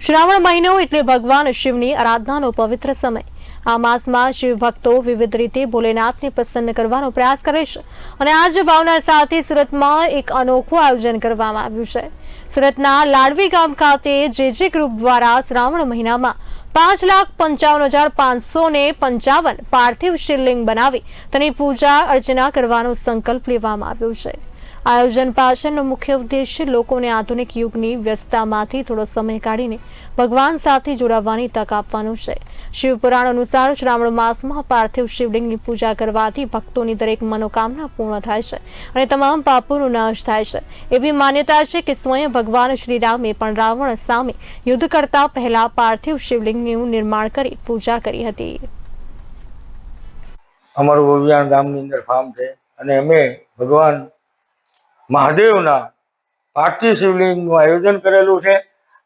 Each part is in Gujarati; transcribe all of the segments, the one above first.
શ્રાવણ મહિનો એટલે ભગવાન શિવની આરાધનાનો પવિત્ર સમય. આ માસમાં શિવ ભક્તો વિવિધ રીતે ભોલેનાથને પ્રસન્ન કરવાનો પ્રયાસ કરે છે અને આ જ ભાવના સાથે સુરતમાં એક અનોખું આયોજન કરવામાં આવ્યું છે. સુરતના લાડવી ગામ ખાતે જે જે ગ્રુપ દ્વારા શ્રાવણ મહિનામાં પાંચ લાખ પંચાવન હજાર પાંચસો ને પંચાવન પાર્થિવ શિવલિંગ બનાવી તેની પૂજા અર્ચના કરવાનો સંકલ્પ લેવામાં આવ્યો છે. આયોજન પાછળનો મુખ્ય ઉદ્દેશ લોકોને આધુનિક યુગની વ્યસ્તતામાંથી થોડો સમય કાઢીને ભગવાન સાથે જોડાવાની તક આપવાનો છે. શિવપુરાણ અનુસાર શ્રાવણ માસમાં પાર્થિવ શિવલિંગની પૂજા કરવાથી ભક્તોની દરેક મનોકામના પૂર્ણ થાય છે અને તમામ પાપોનો નાશ થાય છે. એવી માન્યતા છે કે સ્વયં ભગવાન શ્રીરામે પણ રાવણ સામે યુદ્ધ કરતા પહેલા પાર્થિવ શિવલિંગનું નિર્માણ કરી પૂજા કરી હતી. અમારું ગામની અંદર ફાર્મ છે અને અમે ભગવાન મહાદેવના પાંચથી શિવલિંગનું આયોજન કરેલું છે.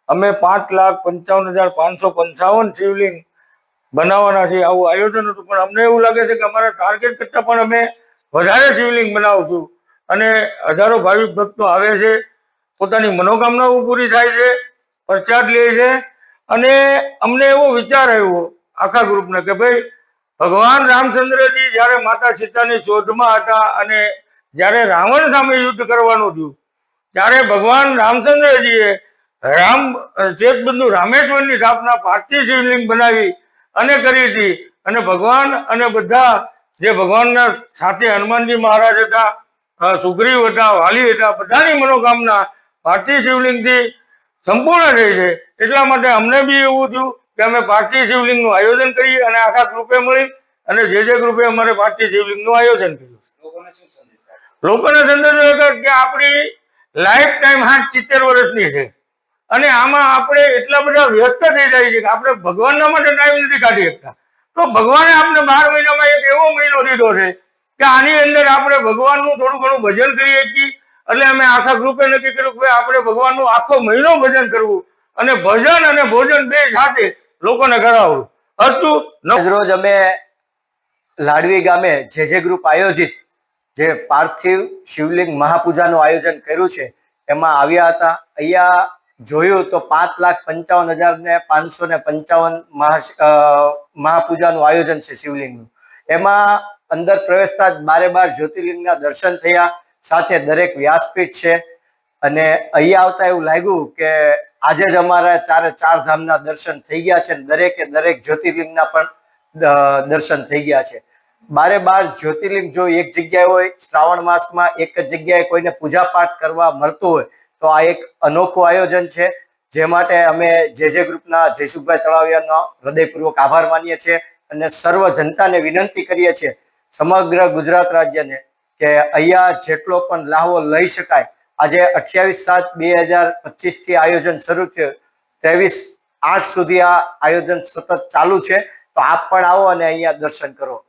અમે પાંચ લાખ પંચાવન હજાર પાંચસો પંચાવન શિવલિંગ બનાવવાના છે આવું આયોજન હતું, પણ અમને એવું લાગે છે કે અમારા ટાર્ગેટ કરતાં પણ અમે વધારે શિવલિંગ બનાવશું. અને હજારો ભાવિક ભક્તો આવે છે, પોતાની મનોકામનાઓ પૂરી થાય છે, પ્રસાદ લે છે. અને અમને એવો વિચાર આવ્યો આખા ગ્રુપને કે ભાઈ ભગવાન રામચંદ્રજી જ્યારે માતા સીતાની શોધમાં હતા અને જ્યારે રાવણ સામે યુદ્ધ કરવાનું થયું, ત્યારે ભગવાન રામચંદ્રજીએ રામ, ચેતબંધુ રામેશ્વરની સ્થાપના પાર્થિવ શિવલિંગ બનાવી અને કરી હતી. અને ભગવાન અને બધા જે ભગવાનના સાથે હનુમાનજી મહારાજ હતા સુગ્રીવ હતા, વાલી હતા, બધાની મનોકામના પાર્થિવ શિવલિંગથી સંપૂર્ણ થઈ છે. એટલા માટે અમને બી એવું થયું કે અમે પાર્થિવ શિવલિંગનું આયોજન કરીએ અને આખા ગ્રુપે મળી અને જે જે ગ્રુપે અમારે પાર્થિવ શિવલિંગનું આયોજન કર્યું લોકોને સંદર્ભ કે આપણી લાઈફ ટાઈમ હા સિત્તેર વર્ષની છે. અને આમાં આપણે એટલા બધા વ્યસ્ત થઈ જાય છે કે આપણે ભગવાનના માટે ટાઈમ નથી કાઢી શકતા. તો ભગવાને આપણે બાર મહિનામાં એક એવો મહિનો દીધો છે કે આની અંદર આપણે ભગવાનનું થોડું ઘણું ભજન કરીએ છીએ. એટલે અમે આખા ગ્રુપે નક્કી કર્યું કે આપણે ભગવાનનું આખો મહિનો ભજન કરવું. અને ભજન અને ભોજન બે સાથે લોકોને કરાવવું. હતું રોજ અમે લાડવી ગામે જે જે ગ્રુપ આયોજિત જે પાર્થિવ શિવલિંગ મહાપૂજાનું આયોજન કર્યું છે, એમાં આવ્યા હતા. અહીંયા જોયું તો પાંચ લાખ પંચાવન હજાર ને પાંચસો ને પંચાવન મહા મહાપૂજાનું આયોજન છે શિવલિંગનું. એમાં અંદર પ્રવેશતા જ બારે બાર જ્યોતિર્લિંગના દર્શન થયા, સાથે દરેક વ્યાસપીઠ છે. અને અહીંયા આવતા એવું લાગ્યું કે આજે જ અમારા ચારે ચાર ધામના દર્શન થઈ ગયા છે દરેકે દરેક જ્યોતિર્લિંગના પણ દર્શન થઈ ગયા છે. બારે બાર જ્યોતિર્લિંગ જો એક જગ્યાએ હોય, શ્રાવણ માસમાં એક જ જગ્યાએ કોઈને પૂજા પાઠ કરવા મળતું હોય, તો આ એક અનોખું આયોજન છે. જે માટે અમે જે જે ગ્રુપના જયસુખભાઈ તળાવિયાનો હૃદયપૂર્વક આભાર માનીએ છીએ અને સર્વ જનતાને વિનંતી કરીએ છીએ સમગ્ર ગુજરાત રાજ્યને કે અહીંયા જેટલો પણ લાહવો લઈ શકાય. આજે અઠ્યાવીસ સાત બે હજાર પચીસથી આયોજન શરૂ થયું. ત્રેવીસ આઠ સુધી આ આયોજન સતત ચાલુ છે. તો આપ પણ આવો અને અહીંયા દર્શન કરો.